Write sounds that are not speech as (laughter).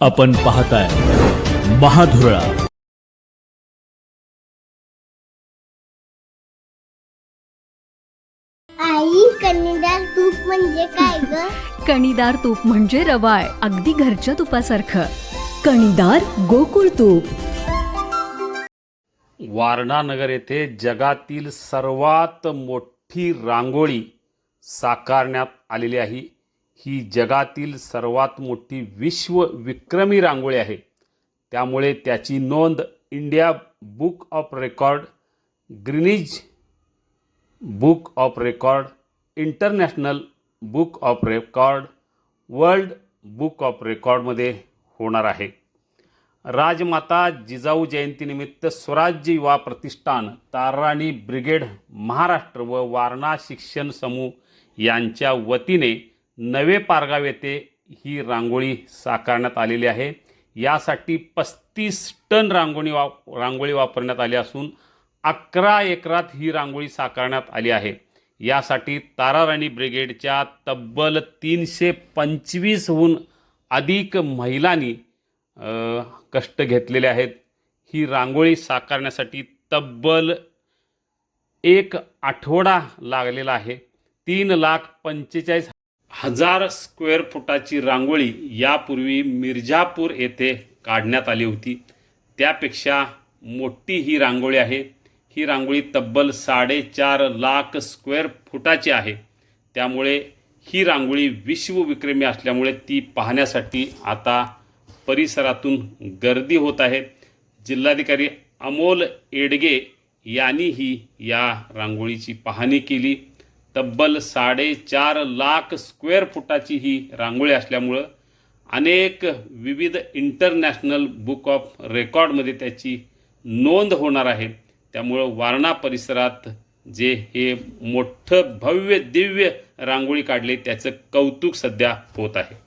आपण पाहताय महाधुरळा. आई कन्नडार तूप म्हणजे काय ग? (laughs) कणीदार तूप म्हणजे रवाळ अगदी घरच्या तुपासारखं. कणीदार गोकुळ तूप. वारणा नगर येथे जगातील सर्वात मोठी रांगोळी साकारण्यात आलेली आहे. ही जगातील सर्वात मोठी विश्व विक्रमी रांगोळी आहे. त्यामुळे त्याची नोंद India book of record Guinness book of record international book of record world book of रेकॉर्डमध्ये होणार आहे. राजमाता जिजाऊ जयंतीनिमित्त स्वराज्य युवा प्रतिष्ठान ताराणी ब्रिगेड महाराष्ट्र व वारणा शिक्षण समूह यांच्या वतीने नवे पारगाव येथे ही रांगोळी साकारण्यात आलेली आहे. यासाठी पस्तीस टन रांगोळी वा रांगोळी वापरण्यात आली असून अकरा एकरात ही रांगोळी साकारण्यात आली आहे. यासाठी ताराराणी ब्रिगेडच्या तब्बल तीनशे पंचवीसहून अधिक महिलांनी कष्ट घेतलेले आहेत. ही रांगोळी साकारण्यासाठी तब्बल एक आठवडा लागलेला आहे. तीन लाख पंचेचाळीस हजार स्क्वेअर फुटाची रांगोळी यापूर्वी मिर्झापूर येथे काढण्यात आली होती. त्यापेक्षा मोठी ही रांगोळी आहे. ही रांगोळी तब्बल साडेचार लाख स्क्वेअर फुटाची आहे. त्यामुळे ही रांगोळी विश्वविक्रमी असल्यामुळे ती पाहण्यासाठी आता परिसरातून गर्दी होत आहे. जिल्हाधिकारी अमोल एडगे यांनीही या रांगोळीची पाहणी केली. तब्बल साडेचार लाख स्क्वेअर फुटाची ही रांगोळी असल्यामुळं अनेक विविध इंटरनॅशनल बुक ऑफ रेकॉर्डमध्ये त्याची नोंद होणार आहे. त्यामुळं वारणा परिसरात जे हे मोठं भव्य दिव्य रांगोळी काढले त्याचं कौतुक सध्या होत आहे.